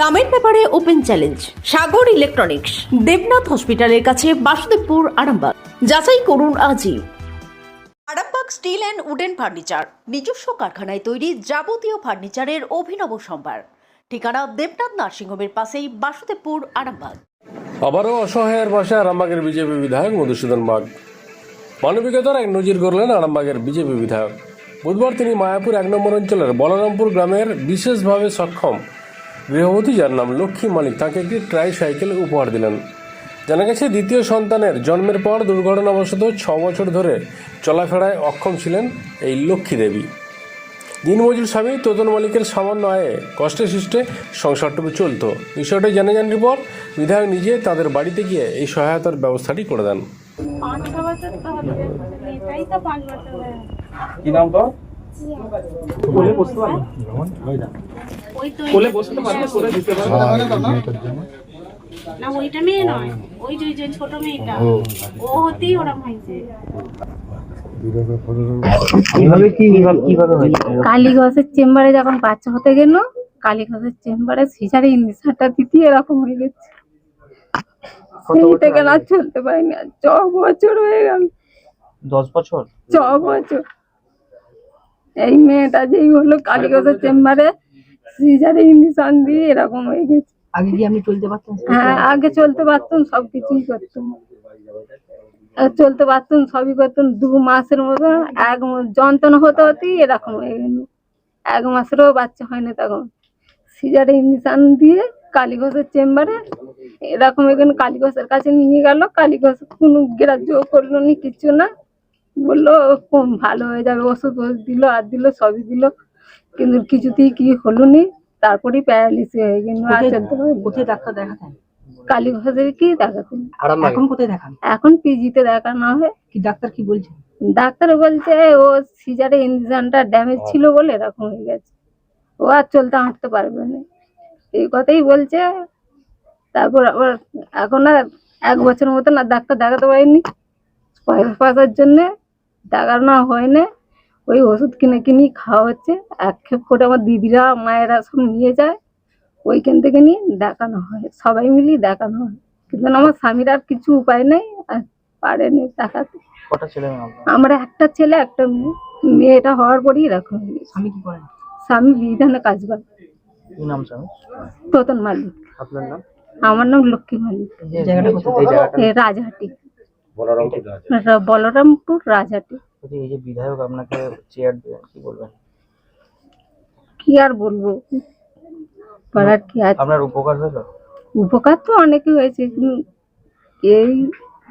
দামের ব্যাপারে open challenge, Sagar electronics, Debnath হসপিটালের কাছে বাসুদেবপুর, আরামবাগ। যাচাই করুন আজই। Arambagh steel and wooden furniture, নিজস্ব কারখানায় তৈরি যাবতীয় ফার্নিচারের অভিনব সম্ভার। ঠিকানা দেবনাথ নার্সিংহোমের পাশেই বাসুদেবপুর, আরামবাগ। আবারও অসহায়ের পাশে আরামবাগের বিজেপি বিধায়ক মধুসূদন বাগ। মানবিকতার এক নজির করলেন আরামবাগের বিজেপি বিধায়ক। বুধবার তিনি মায়াপুর এক নম্বর অঞ্চলের বলরামপুর গ্রামের বিশেষভাবে সক্ষম গৃহবধূ যার নাম লক্ষ্মী মালিক তাকে একটি ট্রাই সাইকেল উপহার দিলেন। জানা গেছে দ্বিতীয় সন্তানের জন্মের পর দুর্ঘটনাবশত ছ বছর ধরে চলাফেরায় অক্ষম ছিলেন এই লক্ষ্মী দেবী। দিনমজুর স্বামী তোতন মালিকের সামান্য আয়ে কষ্টে সৃষ্টে সংসারটুকু চলতো। বিষয়টি জেনে যান রিপোর্ট বিধায়ক নিজে তাদের বাড়িতে গিয়ে এই সহায়তার ব্যবস্থাটি করে দেন। কি নাম তো কোলে বসতে পারবি কোলে দিতে পারবি না ওইটা মেয়ে নয় ওই যে যে ছোট মেয়েটা। ও। হতেই ওরম হয়েছে। কীভাবে কি কীভাবে হয়েছে? কালী ঘোষের চেম্বারে যখন বাচ্চা হতে গেল কালী ঘোষের চেম্বারে সিজারে ইঞ্জেকশনটা দিতে এরকম হয়ে গেছে। সেই থেকে না চলতে পারিনি আর ছ বছর হয়ে গেল। দশ বছর? ছ বছর। এই মেয়েটা যেই হলো কালী চেম্বারে সিজারে ইঞ্জেকশন দিয়ে এরকম হয়ে গেছে। আগে কি আপনি চলতে পারতেন? হ্যাঁ আগে চলতে পারতাম সব কিছুই করতাম। আর চলতে পারতাম সবই করতাম দু মাসের মতো এক যন্ত্রণা হতে হতেই এরকম হয়ে গেল। এক মাসেরও বাচ্চা হয়নি তখন। সিজারে ইঞ্জেকশন দিয়ে কালীঘোষের চেম্বারে এরকম এখানে কালীঘোষের কাছে নিয়ে গেল কালীঘোষ কোনো গ্রাহ্য করল নি কিছু না। বলল ভালো হয়ে যাবে ওষুধ ওষুধ দিল আর দিল সবই দিল। কিন্তু কিছুতেই কি হলো নি তারপরেই প্যারালিসিস হয়ে গেল। আর কোথায়- চলতে পারল না। কোথায় ডাক্তার দেখাতেন? কালী ঘোষের কি দেখাতেন এখন কোথায় দেখান? এখন পিজিতে দেখানো হয়। কি ডাক্তার কি বলছেন ডাক্তার বলছে ও সিজারে ইঞ্জেকশনটা ড্যামেজ ছিল বলে এরকম হয়ে গেছে। ও আর চলতে হাঁটতে পারবে না। এই কথাই বলছে। তারপর আবার এখন আর এক বছর মতন আর ডাক্তার দেখাতে পারিনি। পয়সা পয়সার জন্যে দেখানো হয় না। ওই ওষুধ কিনে কিনে খাওয়া হচ্ছে। এক খেপ করে আমার দিদিরা মায়েরা সব নিয়ে যায়। ওইখান থেকে নিয়ে দেখানো হয়। সবাই মিলিয়ে দেখানো হয়। কিন্তু আমার স্বামীর আর কিছু উপায় নেই আর পারেনি দেখাতে? আমার একটা ছেলে একটা মেয়ে। মেয়েটা হওয়ার পরই এরকম স্বামী কি করেন? স্বামী বিধানে কাজ করে। কি নাম স্বামী তোতন মালিক। আপনার নাম? আমার নাম লক্ষ্মী মালিক। রাজহাটি। বলরামপুর রাজহাটি। বলছি, এই যে বিধায়ক আপনাকে চেয়ার দেবেন কি বলবেন? কি আর বলব? পাড়ার কি আছে? আপনার উপকার হলো? উপকার তো অনেকই হয়েছে কিন্তু এই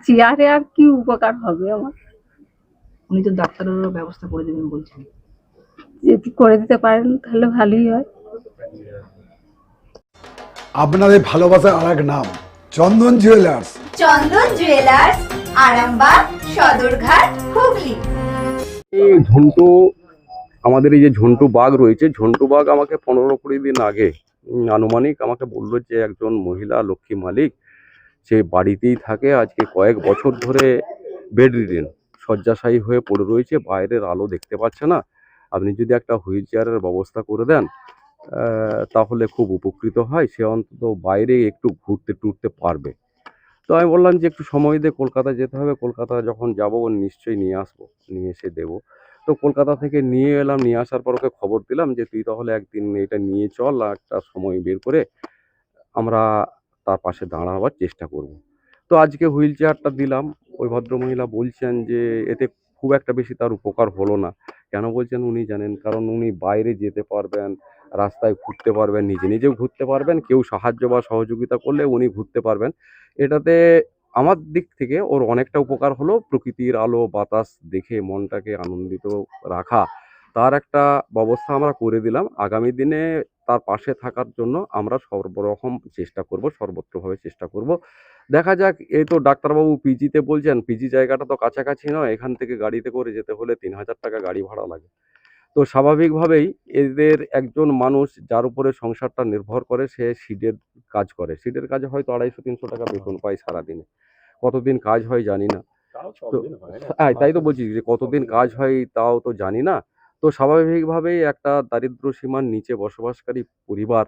চেয়ারে আর কি উপকার হবে আমার? উনি তো ডাক্তারেরও ব্যবস্থা করে দেবেন বলছেন। যদি করে দিতে পারেন তাহলে ভালোই হয়। আপনাদের ভালোবাসার আর এক নাম চন্দন জুয়েলার্স চন্দন জুয়েলার্স আরামবাগ সদরঘাট হুগলি। এই ঝন্টু, আমাদের এই যে ঝন্টু বাঘ রয়েছে, ঝন্টু বাঘ আমাকে পনেরো কুড়ি দিন আগে আনুমানিক আমাকে বলল যে একজন মহিলা লক্ষ্মী মালিক, সে বাড়িতেই থাকে, আজকে কয়েক বছর ধরে বেড রিডেন, শয্যাশায়ী হয়ে পড়ে রয়েছে, বাইরের আলো দেখতে পাচ্ছে না। আপনি যদি একটা হুইল চেয়ারের ব্যবস্থা করে দেন তাহলে খুব উপকৃত হয়, সে অন্তত বাইরে একটু ঘুরতে টুরতে পারবে। তো আমি বললাম যে, একটু সময় দিয়ে কলকাতা যেতে হবে। কলকাতা যখন যাব ও নিশ্চয়ই নিয়ে আসব, নিয়ে এসে দেবো। তো কলকাতা থেকে নিয়ে এলাম, নিয়ে আসার পর ওকে খবর দিলাম যে, তুই তাহলে একদিন এটা নিয়ে চল আর একটা সময় বের করে আমরা তার পাশে দাঁড়াবার চেষ্টা করব। তো আজকে হুইল চেয়ারটা দিলাম। ওই ভদ্রমহিলা বলছেন যে, এতে খুব একটা বেশি তার উপকার হলো না। কেন বলছেন উনি জানেন? কারণ উনি বাইরে যেতে পারবেন রাস্তায় ঘুরতে পারবেন, নিজে নিজেও ঘুরতে পারবেন, কেউ সাহায্য বা সহযোগিতা করলে উনি ঘুরতে পারবেন। এটাতে আমার দিক থেকে ওর অনেকটা উপকার হলো প্রকৃতির আলো, বাতাস দেখে মনটাকে আনন্দিত রাখা। তার একটা ব্যবস্থা আমরা করে দিলাম। আগামী দিনে তার পাশে থাকার জন্য আমরা সর্বরকম চেষ্টা করব, সর্বত্রভাবে চেষ্টা করব। দেখা যাক, এই তো ডাক্তারবাবু পিজিতে বলছেন পিজি জায়গাটা তো কাছাকাছি নয়, এখান থেকে গাড়িতে করে যেতে হলে তিন হাজার টাকা গাড়ি ভাড়া লাগে। তো স্বাভাবিকভাবেই এদের একজন মানুষ যার উপরে সংসারটা নির্ভর করে সে সিডের কাজ করে। সিডের কাজে হয়তো আড়াইশো তিনশো টাকা বেতন পায় সারাদিনে। কতদিন কাজ হয় জানি না। তো হ্যাঁ তাই তো বলছি যে কতদিন কাজ হয়। তাও তো জানি না। তো স্বাভাবিকভাবেই একটা দারিদ্র সীমার নিচে বসবাসকারী পরিবার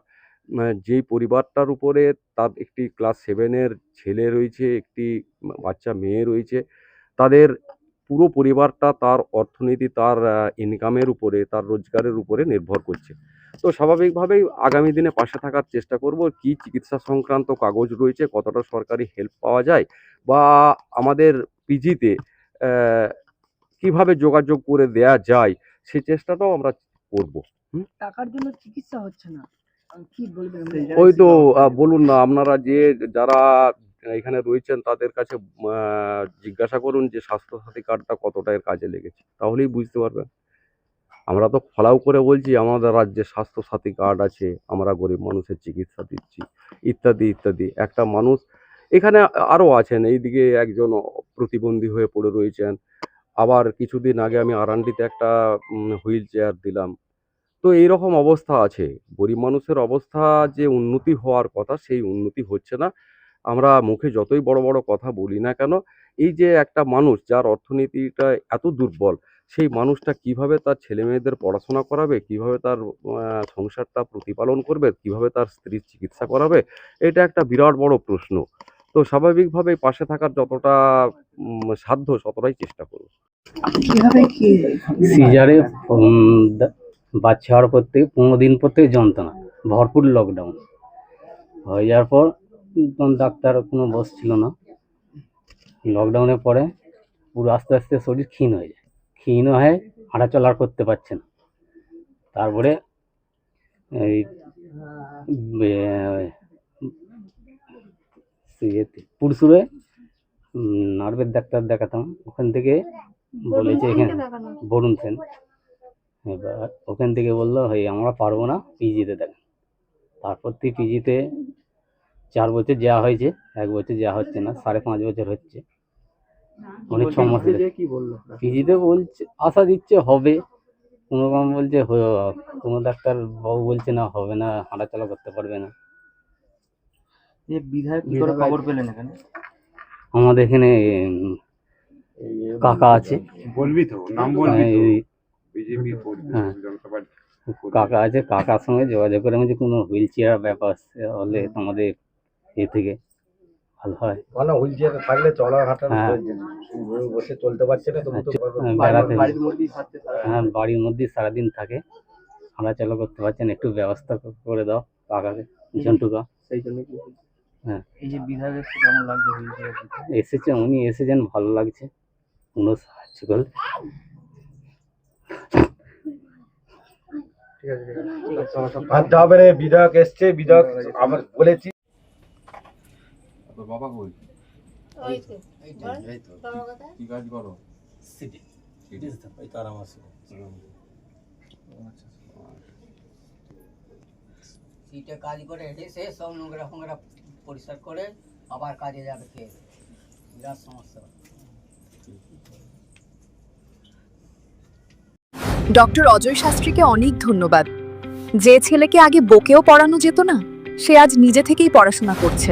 যেই পরিবারটার উপরে তার একটি ক্লাস সেভেনের ছেলে রয়েছে একটি বাচ্চা মেয়ে রয়েছে তাদের পুরো পরিবারটা তার অর্থনীতি তার ইনকামের উপরে তার রোজগারের উপরে নির্ভর করছে। তো স্বাভাবিকভাবেই আগামী দিনে পাশে থাকার চেষ্টা করব কি চিকিৎসা সংক্রান্ত কাগজ রয়েছে কতটা সরকারি হেল্প পাওয়া যায় বা আমাদের পিজিতে কীভাবে যোগাযোগ করে দেয়া যায় সেই চেষ্টাটাও আমরা করব। টাকার জন্য চিকিৎসা হচ্ছে না। ওই তো বলুন না আপনারা যে যারা এখানে রয়েছেন তাদের কাছে জিজ্ঞাসা করুন যে স্বাস্থ্যসাথী কার্ডটা কতটা এর কাজে লেগেছে। তাহলেই বুঝতে পারবেন। আমরা তো ফলাও করে বলছি, আমাদের রাজ্যে স্বাস্থ্যসাথী কার্ড আছে, আমরা গরিব মানুষের চিকিৎসা দিচ্ছি, ইত্যাদি ইত্যাদি। একটা মানুষ, এখানে আরও আছেন, এইদিকে একজন প্রতিবন্ধী হয়ে পড়ে রয়েছেন। আবার কিছুদিন আগে আমি আরান্ডিতে একটা হুইল চেয়ার দিলাম। তো এইরকম অবস্থা আছে। গরিব মানুষের অবস্থা যে উন্নতি হওয়ার কথা, সেই উন্নতি হচ্ছে না। আমরা মুখে যতই বড় বড় কথা বলি না কেন এই যে একটা মানুষ যার অর্থনীতিটা এত দুর্বল সেই মানুষটা কীভাবে তার ছেলে মেয়েদের পড়াশোনা করাবে কীভাবে তার সংসারটা প্রতিপালন করবে কীভাবে তার স্ত্রীর চিকিৎসা করাবে এটা একটা বিরাট বড় প্রশ্ন। তো স্বাভাবিকভাবে পাশে থাকার যতটা সাধ্য ততটাই চেষ্টা করব কীভাবে কি সিজারে বাচ্চা হওয়ার পর থেকে পনেরো দিন পর থেকে যন্ত্রণা ভরপুর লকডাউন হয়ে যাওয়ার পর ডাক্তার কোনো বস ছিল না। লকডাউনের পরে পুরো আস্তে আস্তে শরীর ক্ষীণ হয়ে যায়। ক্ষীণ হয়ে হাঁটা চলা আর করতে পারছে না। তারপরে এই পুরসুরে নার্ভের ডাক্তার দেখাতাম। ওখান থেকে বলেছে এখানে বরুণ সেন। এবার ওখান থেকে বলল হই আমরা পারব না পিজিতে দেখেন। তারপর থেকে পিজিতে চার বছর যাওয়া হয়েছে এক বছর যাওয়া হচ্ছে না সাড়ে পাঁচ বছর হচ্ছে। অনেক ছ মাস কি বলল? পিজিতে বলছে আশা দিচ্ছে হবে। কোনো রকম বলছে কোনো ডাক্তার বাবু বলছে না হবে না হাঁটাচলা করতে পারবে না। বিধায়ক খবর পেলেন এখানে? আমাদের এখানে কাকা আছে। বলবি তো নাম বিজেপি হ্যাঁ। কাকা আছে কাকার সঙ্গে যোগাযোগ করে আমি যে কোনো হুইল চেয়ার ব্যাপার হলে আমাদের এ থেকে ভালো হয়। মানে হুইল চেয়ারে থাকলে চলা হাঁটা হ্যাঁ। বসে চলতে পারছে না তবু তো আচ্ছা, হ্যাঁ, বেড়াতে বাড়ির মধ্যেই হ্যাঁ বাড়ির মধ্যেই সারাদিন থাকে। হাঁটাচলা করতে পারছেন একটু ব্যবস্থা করে দাও কাকাকে ঝন্টুকা সেই জন্য হ্যাঁ। এই যে বিধায়ক এসছে কেমন লাগছে উনি এসেছেন ভালো লাগছে। কোনো সাহায্য করলে। ভাবতে হবে রে বিধায়ক এসছে বিধায়ক আবার বলেছি। বাবা কই? কি কাজ করো? সিটে। কাজ করে এসে সব নোংরা ফোংরা পরিষ্কার করে আবার কাজে যাবে খেয়ে। বিরাট সমস্যা। ডক্টর অজয় শাস্ত্রীকে অনেক ধন্যবাদ। যে ছেলেকে আগে বকেও পড়ানো যেত না সে আজ নিজে থেকেই পড়াশোনা করছে।